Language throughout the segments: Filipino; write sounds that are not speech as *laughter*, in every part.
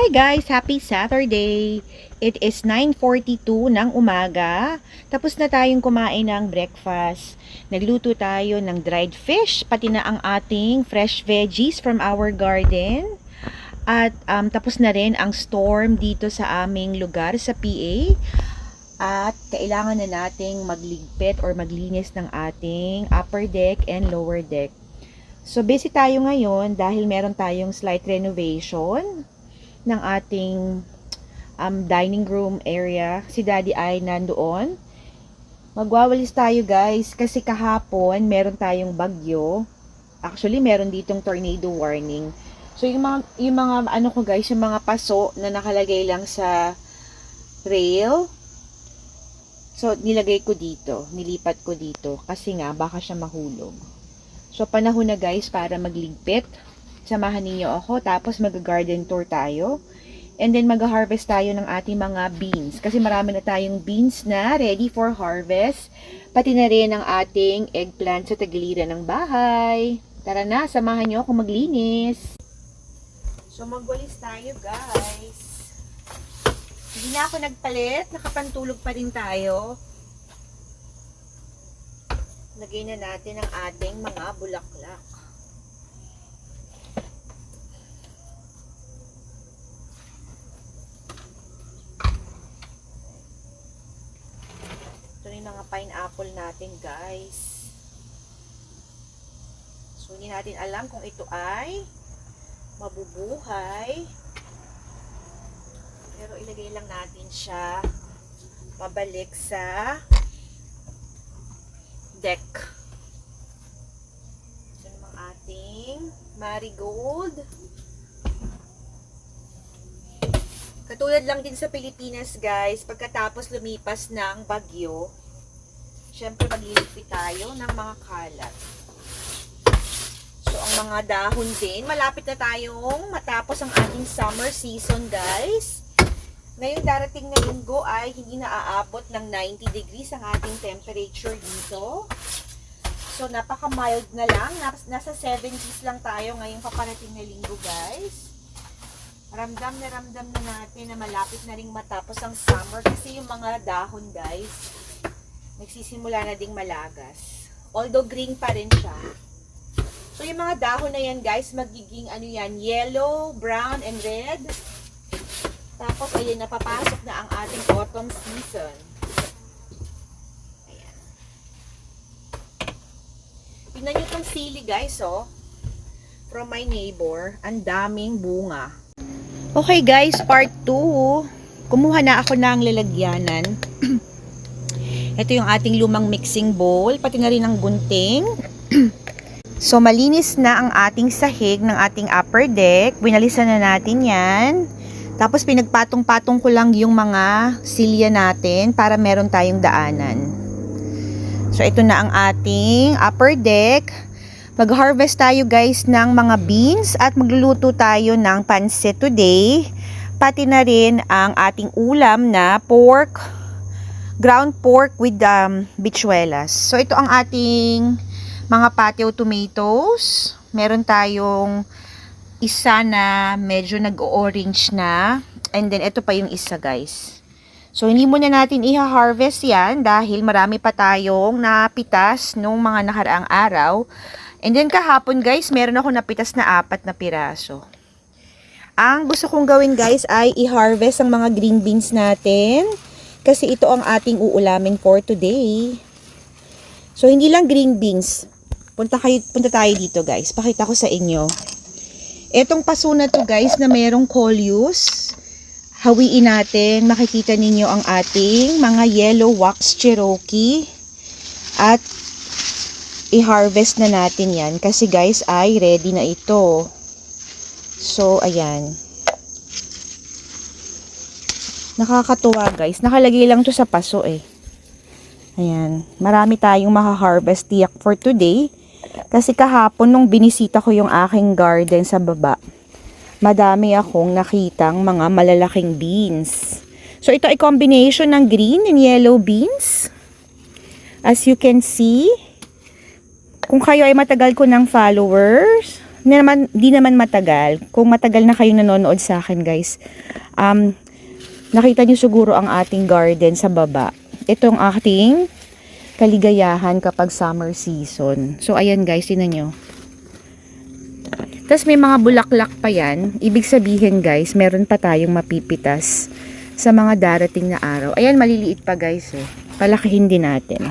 Hi guys! Happy Saturday! It is 9.42 ng umaga. Tapos na tayong kumain ng breakfast. Nagluto tayo ng dried fish, pati na ang ating fresh veggies from our garden. At um, tapos na rin ang storm dito sa aming lugar sa PA. At kailangan na nating magligpit or maglinis ng ating upper deck and lower deck. So busy tayo ngayon dahil meron tayong slight renovation ng ating um, dining room area. Si Daddy ay nandoon. Magwawalis tayo guys kasi kahapon meron tayong bagyo. Actually, meron ditong tornado warning. So yung mga, yung mga ano ko guys, yung mga paso na nakalagay lang sa rail. So nilagay ko dito, nilipat ko dito kasi nga baka siya mahulog. So panahon na guys para magligpit. Samahan ninyo ako tapos mag-garden tour tayo. And then mag-harvest tayo ng ating mga beans. Kasi marami na tayong beans na ready for harvest. Pati na rin ang ating eggplant sa tagiliran ng bahay. Tara na, samahan nyo ako maglinis. So magwalis tayo guys. Hindi na ako nagpalit. Nakapantulog pa rin tayo. Lagay na natin ang ating mga bulaklak. Ito yung mga pineapple natin, guys. So, hindi natin alam kung ito ay mabubuhay. Pero ilagay lang natin siya pabalik sa deck. Ito namang ating marigold. Katulad lang din sa Pilipinas, guys, pagkatapos lumipas ng bagyo, syempre maglilipit tayo ng mga kalat. So, ang mga dahon din, malapit na tayong matapos ang ating summer season, guys. Ngayong darating na linggo ay hindi na aabot ng 90 degrees ang ating temperature dito. So, napaka-mild na lang. Nas- Nasa 70s lang tayo ngayong paparating na linggo, guys. Ramdam na ramdam na natin na malapit na ring matapos ang summer kasi yung mga dahon, guys, nagsisimula na ding malagas. Although green pa rin siya. So, yung mga dahon na yan, guys, magiging ano yan, yellow, brown, and red. Tapos, ayun, napapasok na ang ating autumn season. Ayan. Tingnan nyo itong sili, guys, oh. From my neighbor. Ang daming bunga. Okay, guys, part 2. Kumuha na ako ng lalagyanan. *clears throat* Ito yung ating lumang mixing bowl, pati na rin ang gunting. *clears throat* so, malinis na ang ating sahig ng ating upper deck. Winalisan na natin yan. Tapos pinagpatong-patong ko lang yung mga silya natin para meron tayong daanan. So ito na ang ating upper deck. Mag-harvest tayo guys ng mga beans at magluluto tayo ng pansit today. Pati na rin ang ating ulam na pork, ground pork with um, bichuelas. So ito ang ating mga patio tomatoes. Meron tayong isa na medyo nag-orange na. And then, ito pa yung isa, guys. So, hindi muna natin iha-harvest yan dahil marami pa tayong napitas nung mga nakaraang araw. And then, kahapon, guys, meron ako napitas na apat na piraso. Ang gusto kong gawin, guys, ay i-harvest ang mga green beans natin. Kasi ito ang ating uulamin for today. So, hindi lang green beans. Punta, kayo, punta tayo dito, guys. Pakita ko sa inyo. Etong paso na to guys na merong coleus, hawiin natin, makikita ninyo ang ating mga yellow wax cherokee at i-harvest na natin yan kasi guys ay ready na ito. So, ayan. Nakakatuwa guys. Nakalagay lang to sa paso eh. Ayan. Marami tayong makaharvest tiyak for today. Kasi kahapon nung binisita ko yung aking garden sa baba, madami akong nakitang mga malalaking beans. So ito ay combination ng green and yellow beans. As you can see, kung kayo ay matagal ko ng followers, Hindi naman, di naman matagal. Kung matagal na kayong nanonood sa akin guys, um, nakita niyo siguro ang ating garden sa baba. Itong ating kaligayahan kapag summer season. So, ayan guys, tinan nyo. Tapos may mga bulaklak pa yan. Ibig sabihin guys, meron pa tayong mapipitas sa mga darating na araw. Ayan, maliliit pa guys eh. Palakihin din natin.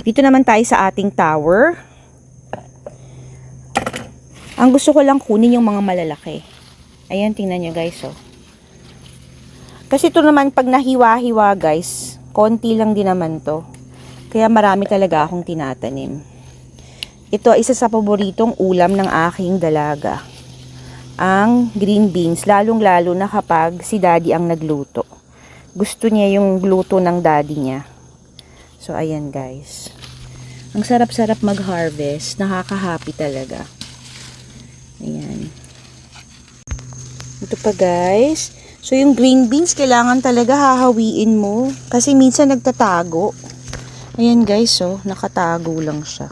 Dito naman tayo sa ating tower. Ang gusto ko lang kunin yung mga malalaki. Ayan, tingnan nyo guys oh. Kasi ito naman pag nahiwa-hiwa guys, konti lang din naman to. Kaya marami talaga akong tinatanim. Ito isa sa paboritong ulam ng aking dalaga. Ang green beans, lalong-lalo na kapag si daddy ang nagluto. Gusto niya yung luto ng daddy niya. So, ayan guys. Ang sarap-sarap mag-harvest. Nakaka-happy talaga. Ayan. Ito pa guys. So, yung green beans, kailangan talaga hahawiin mo. Kasi minsan nagtatago. Ayan guys, oh. Nakatago lang siya.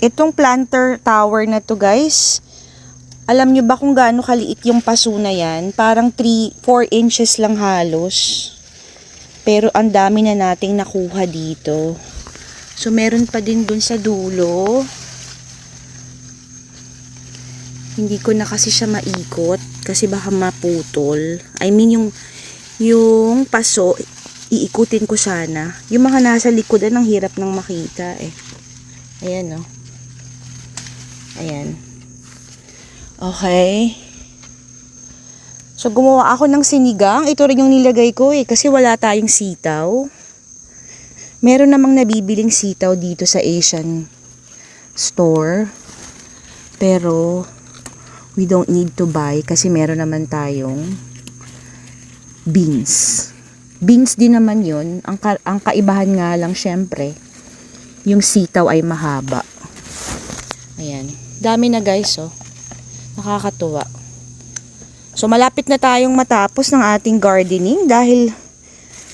Itong planter tower na to guys, alam nyo ba kung gaano kaliit yung paso na yan? Parang 3, 4 inches lang halos. Pero ang dami na nating nakuha dito. So, meron pa din dun sa dulo. Hindi ko na kasi siya maikot kasi baka maputol. I mean, yung, yung paso, iikutin ko sana. Yung mga nasa likodan, ang hirap nang makita eh. Ayan, no? Ayan. Okay. So, gumawa ako ng sinigang. Ito rin yung nilagay ko eh, kasi wala tayong sitaw. Meron namang nabibiling sitaw dito sa Asian store. Pero, we don't need to buy kasi meron naman tayong beans. Beans din naman yun. Ang, ka- ang kaibahan nga lang syempre, yung sitaw ay mahaba. Ayan. Dami na guys, oh. Nakakatuwa. So, malapit na tayong matapos ng ating gardening dahil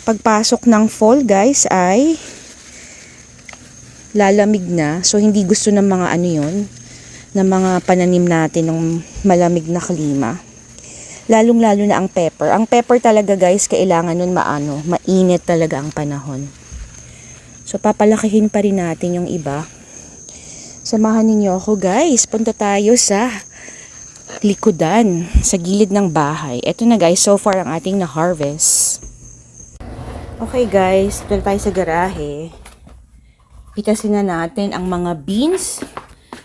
pagpasok ng fall, guys, ay lalamig na. So, hindi gusto ng mga ano yun, ng mga pananim natin ng malamig na klima. Lalong-lalo na ang pepper. Ang pepper talaga, guys, kailangan nun maano, mainit talaga ang panahon. So, papalakihin pa rin natin yung iba. Samahan ninyo ako guys. Punta tayo sa likudan, sa gilid ng bahay. Ito na guys, so far ang ating na-harvest. Okay guys, dito tayo sa garahe. Pitasin na natin ang mga beans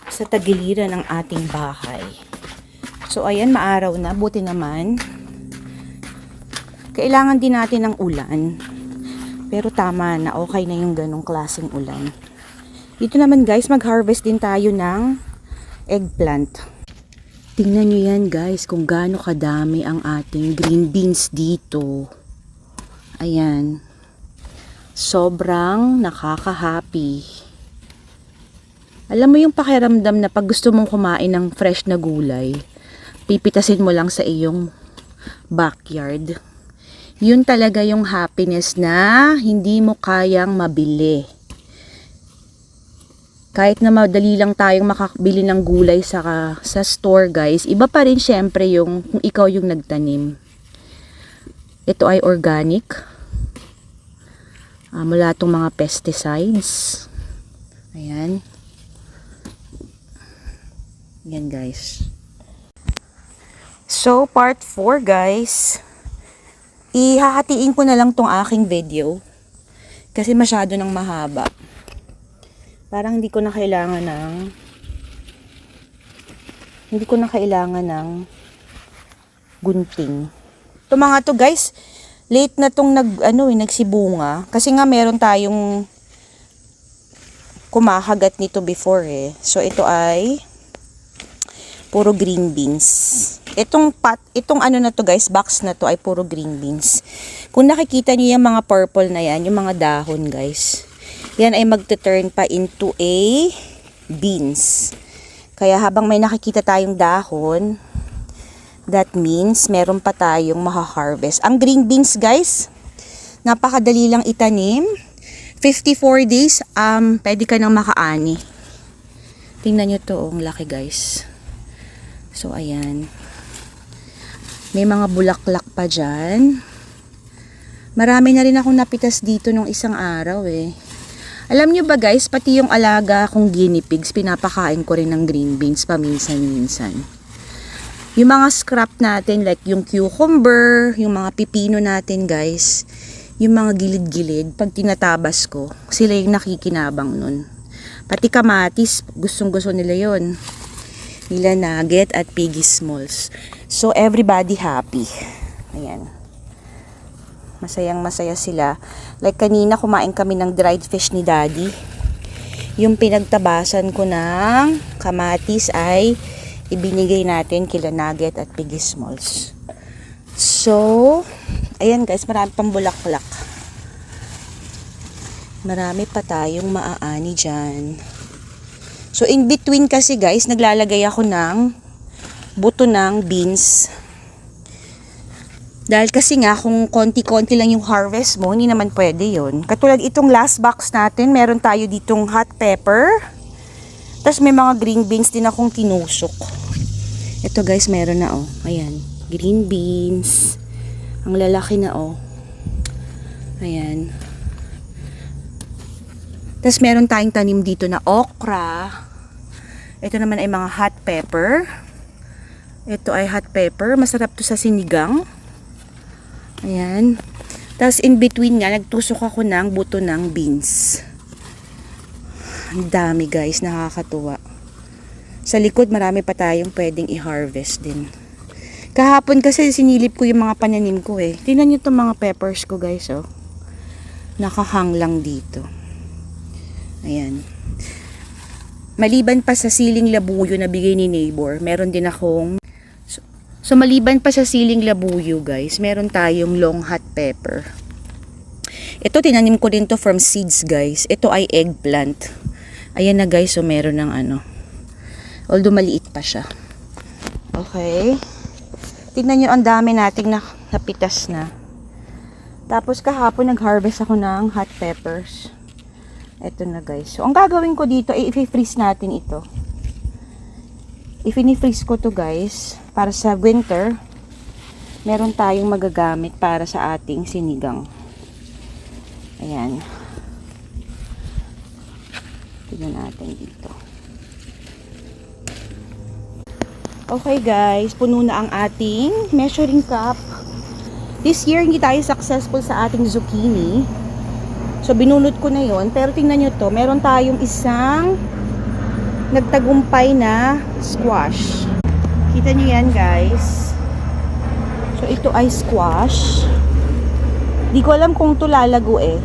sa tagiliran ng ating bahay. So ayan, maaraw na. Buti naman. Kailangan din natin ng ulan. Pero tama na, okay na yung ganong klaseng ulan. Dito naman guys, mag-harvest din tayo ng eggplant. Tingnan nyo yan guys, kung gaano kadami ang ating green beans dito. Ayan. Sobrang nakaka-happy. Alam mo yung pakiramdam na pag gusto mong kumain ng fresh na gulay, pipitasin mo lang sa iyong backyard. Yun talaga yung happiness na hindi mo kayang mabili kahit na madali lang tayong makabili ng gulay sa, sa store guys, iba pa rin syempre yung kung ikaw yung nagtanim. Ito ay organic. Uh, mula itong mga pesticides. Ayan. Yan guys. So, part 4 guys. Ihahatiin ko na lang tong aking video. Kasi masyado nang mahaba parang hindi ko na kailangan ng hindi ko na kailangan ng gunting. Ito mga to guys, late na tong nag ano eh, nagsibunga kasi nga meron tayong kumakagat nito before eh. So ito ay puro green beans. Itong pat, itong ano na to guys, box na to ay puro green beans. Kung nakikita niyo yung mga purple na yan, yung mga dahon guys yan ay magte-turn pa into a beans. Kaya habang may nakikita tayong dahon, that means meron pa tayong maha-harvest. Ang green beans guys, napakadali lang itanim. 54 days, um, pwede ka nang makaani. Tingnan nyo to, oh, ang laki guys. So, ayan. May mga bulaklak pa dyan. Marami na rin akong napitas dito nung isang araw eh. Alam nyo ba guys, pati yung alaga kong guinea pigs, pinapakain ko rin ng green beans paminsan-minsan. Yung mga scrap natin, like yung cucumber, yung mga pipino natin guys, yung mga gilid-gilid, pag tinatabas ko, sila yung nakikinabang nun. Pati kamatis, gustong-gusto nila yon Nila nugget at piggy smalls. So, everybody happy. Ayan. Masayang masaya sila. Like kanina, kumain kami ng dried fish ni daddy. Yung pinagtabasan ko ng kamatis ay ibinigay natin kila nugget at piggy smalls. So, ayan guys, marami pang bulaklak. Marami pa tayong maaani dyan. So, in between kasi guys, naglalagay ako ng buto ng beans. Dahil kasi nga, kung konti-konti lang yung harvest mo, hindi naman pwede yon. Katulad itong last box natin, meron tayo ditong hot pepper. Tapos may mga green beans din akong tinusok. Ito guys, meron na oh. Ayan, green beans. Ang lalaki na oh. Ayan. Tapos meron tayong tanim dito na okra. Ito naman ay mga hot pepper. Ito ay hot pepper. Masarap to sa sinigang. Ayan. Tapos in between nga, nagtusok ako ng buto ng beans. Ang dami guys, nakakatuwa. Sa likod, marami pa tayong pwedeng i-harvest din. Kahapon kasi sinilip ko yung mga pananim ko eh. Tingnan nyo itong mga peppers ko guys oh. Nakahang lang dito. Ayan. Maliban pa sa siling labuyo na bigay ni neighbor, meron din akong so, so maliban pa sa siling labuyo guys, meron tayong long hot pepper. Ito tinanim ko din to from seeds guys. Ito ay eggplant. Ayan na guys, so meron ng ano. Although maliit pa siya. Okay. Tignan nyo ang dami nating na, napitas na. Tapos kahapon nag-harvest ako ng hot peppers. Ito na guys. So, ang gagawin ko dito ay i-freeze natin ito. I-freeze ko to guys para sa winter. Meron tayong magagamit para sa ating sinigang. Ayan. Tignan natin dito. Okay guys, puno na ang ating measuring cup. This year, hindi tayo successful sa ating zucchini. So, binulot ko na yon Pero tingnan nyo to, meron tayong isang nagtagumpay na squash. Kita nyo yan, guys. So, ito ay squash. Di ko alam kung to lalago eh.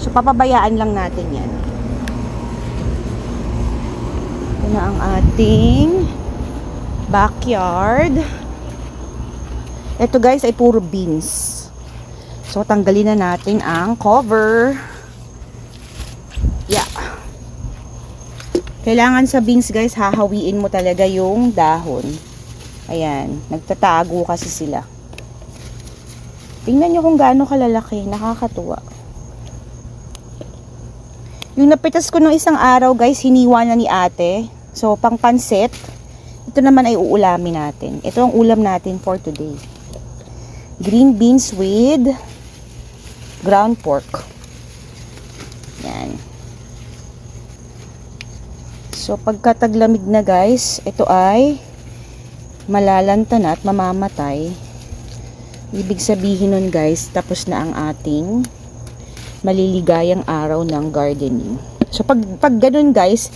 So, papabayaan lang natin yan. Ito na ang ating backyard. Ito guys ay puro beans. So, tanggalin na natin ang cover. Yeah. Kailangan sa beans guys, hahawiin mo talaga yung dahon. Ayan. Nagtatago kasi sila. Tingnan nyo kung gaano kalalaki. Nakakatuwa. Yung napitas ko nung isang araw guys, hiniwa na ni ate. So, pang pansit. Ito naman ay uulamin natin. Ito ang ulam natin for today. Green beans with ground pork. Yan. So, pagkataglamig na guys, ito ay malalanta na at mamamatay. Ibig sabihin nun guys, tapos na ang ating maliligayang araw ng gardening. So, pag, pag ganun guys,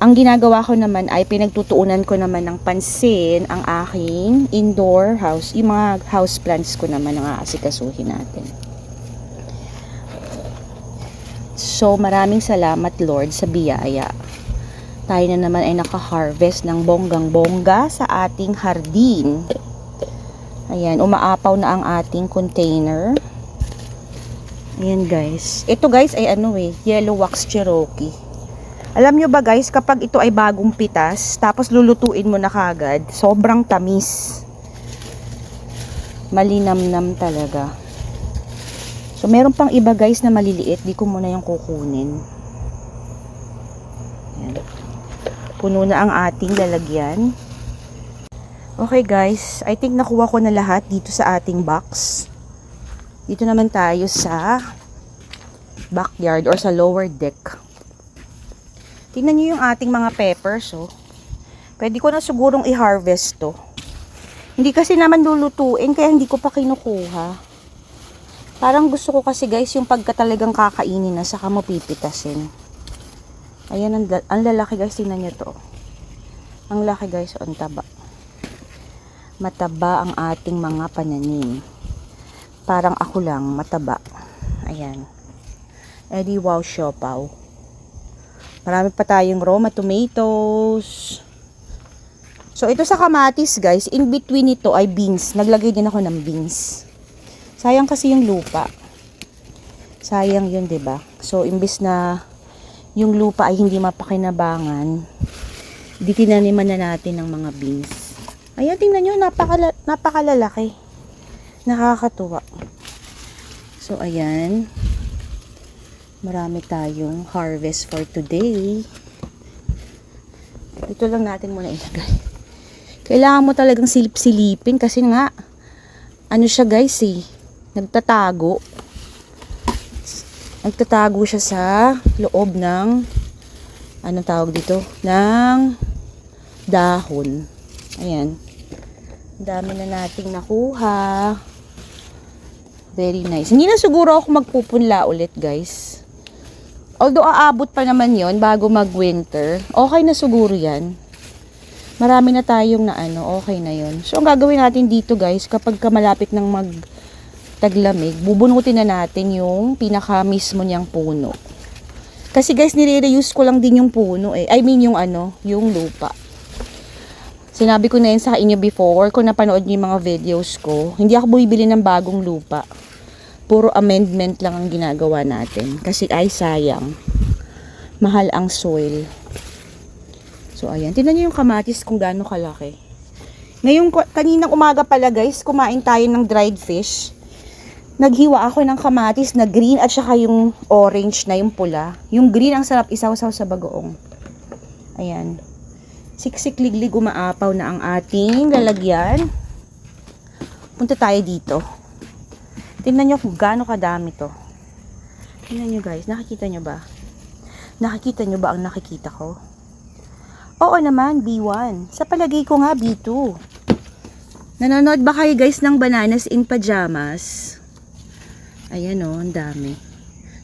ang ginagawa ko naman ay pinagtutuunan ko naman ng pansin ang aking indoor house, yung mga house plants ko naman ang aasikasuhin natin. So, maraming salamat Lord sa biyaya. Tayo na naman ay naka-harvest ng bonggang-bongga sa ating hardin. Ayan, umaapaw na ang ating container. Ayan guys. Ito guys ay ano eh, yellow wax Cherokee. Alam nyo ba guys, kapag ito ay bagong pitas, tapos lulutuin mo na kagad, sobrang tamis. Malinamnam talaga. So, meron pang iba guys na maliliit. Di ko muna yung kukunin. Ayan. Puno na ang ating lalagyan. Okay guys, I think nakuha ko na lahat dito sa ating box. Dito naman tayo sa backyard or sa lower deck. Tingnan nyo yung ating mga peppers, oh. Pwede ko na sigurong i-harvest to. Hindi kasi naman lulutuin, kaya hindi ko pa kinukuha. Parang gusto ko kasi guys, yung pagka talagang kakainin na, saka mo pipitasin. Ayan, ang, ang lalaki guys, tingnan nyo to. Ang laki guys, ang taba. Mataba ang ating mga pananim. Parang ako lang, mataba. Ayan. Eddie wow siopaw. Marami pa tayong Roma tomatoes. So, ito sa kamatis, guys, in between ito ay beans. Naglagay din ako ng beans. Sayang kasi yung lupa. Sayang yun, 'di ba? So, imbis na yung lupa ay hindi mapakinabangan, di tinaniman na natin ng mga beans. Ayan, tingnan nyo, napakala, napakalalaki. Nakakatuwa. So, ayan. Marami tayong harvest for today. Ito lang natin muna ilagay. Kailangan mo talagang silip-silipin kasi nga, ano siya guys eh, nagtatago. Nagtatago siya sa loob ng, anong tawag dito? Ng dahon. Ayan. Dami na nating nakuha. Very nice. Hindi na siguro ako magpupunla ulit guys. Although aabot pa naman yon bago mag-winter, okay na siguro yan. Marami na tayong na ano, okay na yon. So, ang gagawin natin dito guys, kapag ka malapit ng mag taglamig, bubunutin na natin yung pinaka mismo niyang puno. Kasi guys, nire-reuse ko lang din yung puno eh. I mean yung ano, yung lupa. Sinabi ko na yun sa inyo before, kung napanood niyo yung mga videos ko, hindi ako bumibili ng bagong lupa. Puro amendment lang ang ginagawa natin. Kasi ay sayang. Mahal ang soil. So ayan, tingnan niyo yung kamatis kung gaano kalaki. Ngayong kaninang umaga pala guys, kumain tayo ng dried fish. Naghiwa ako ng kamatis na green at saka yung orange na yung pula. Yung green ang sarap isaw-saw sa bagoong. Ayan. Siksik-liglig umaapaw na ang ating lalagyan. Punta tayo dito. Tingnan nyo kung gaano kadami to. Tingnan nyo guys, nakikita nyo ba? Nakikita nyo ba ang nakikita ko? Oo naman, B1. Sa palagay ko nga, B2. Nanonood ba kayo guys ng bananas in pajamas? Ayan o, ang dami.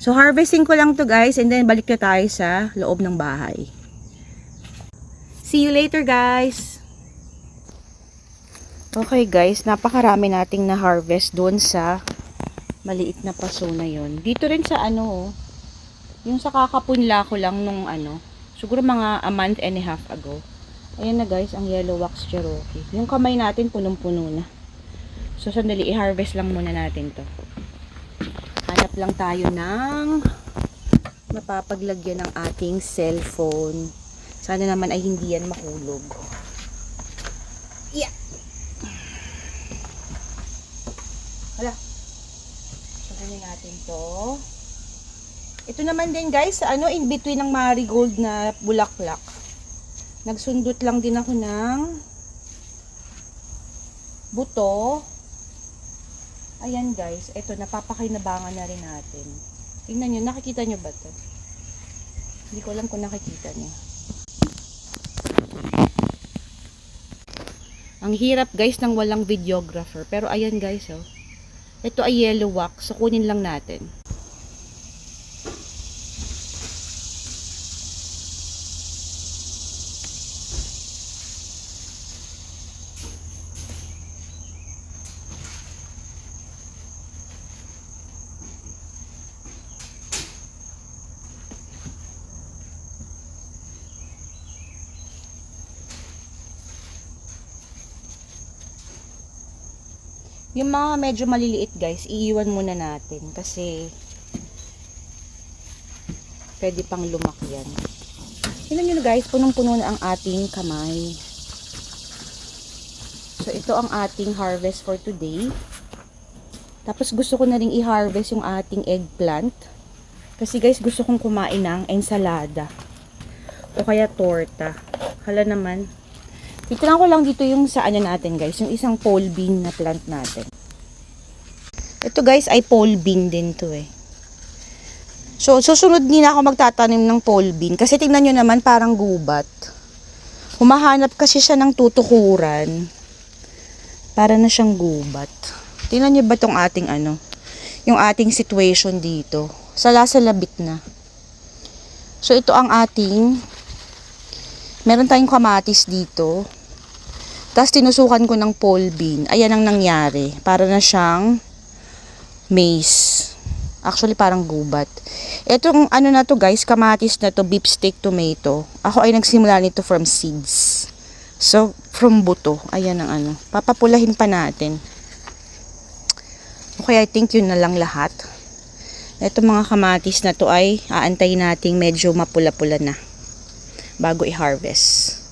So, harvesting ko lang to guys and then balik na tayo sa loob ng bahay. See you later guys! Okay guys, napakarami nating na-harvest doon sa maliit na paso na yon. Dito rin sa ano, oh, yung sa kakapunla ko lang nung ano, siguro mga a month and a half ago. Ayan na guys, ang yellow wax Cherokee. Yung kamay natin punong-puno na. So sandali, i-harvest lang muna natin to. Lang tayo ng mapapaglagyan ng ating cellphone. Sana naman ay hindi yan mahulog. Yeah. Hala. Sabihin natin to. Ito naman din guys, ano, in between ng marigold na bulaklak. Nagsundot lang din ako ng buto. Ayan guys, ito, napapakinabangan na rin natin. Tingnan nyo, nakikita nyo ba to? Hindi ko alam kung nakikita nyo. Ang hirap guys ng walang videographer. Pero ayan guys, oh. Ito ay yellow wax. So, lang natin. Yung mga medyo maliliit guys, iiwan muna natin kasi pwede pang lumaki yan. Tignan nyo guys, punong-puno na ang ating kamay. So ito ang ating harvest for today. Tapos gusto ko na ring i-harvest yung ating eggplant. Kasi guys, gusto kong kumain ng ensalada. O kaya torta. Hala naman. Itinan ko lang dito yung sa ano natin guys. Yung isang pole bean na plant natin. Ito guys ay pole bean din to eh. So, susunod din ako magtatanim ng pole bean. Kasi tingnan nyo naman parang gubat. Humahanap kasi siya ng tutukuran. Para na siyang gubat. Tingnan nyo ba tong ating ano? Yung ating situation dito. Salasalabit na. So, ito ang ating meron tayong kamatis dito. Tapos, tinusukan ko ng pole bean. Ayan ang nangyari. Para na siyang maize. Actually, parang gubat. Itong ano na to guys, kamatis na to, beef steak tomato. Ako ay nagsimula nito from seeds. So, from buto. Ayan ang ano. Papapulahin pa natin. Okay, I think yun na lang lahat. Ito mga kamatis na to ay aantayin nating medyo mapula-pula na bago i-harvest.